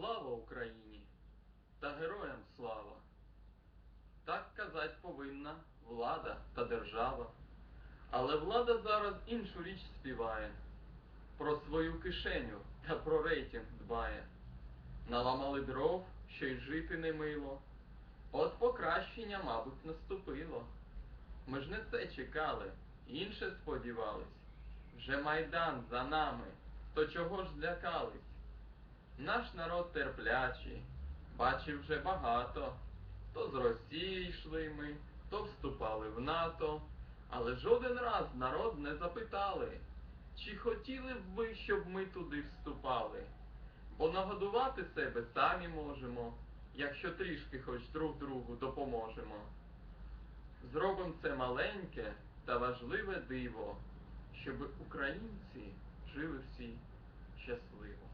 Слава Україні та героям слава! Так казать повинна влада та держава. Але влада зараз іншу річ співає, про свою кишеню та про рейтинг дбає. Наламали дров, що й жити не мило. От покращення, мабуть, наступило. Ми ж не це чекали, інше сподівались. Вже майдан за нами, то чого ж злякались? Наш народ терплячий, бачив вже багато. То з Росії йшли ми, то вступали в НАТО. Але жоден раз народ не запитали, чи хотіли б ви, щоб ми туди вступали? Бо нагодувати себе самі можемо, якщо трішки хоч друг другу допоможемо. Зробимо це маленьке та важливе диво, щоб українці жили всі щасливо.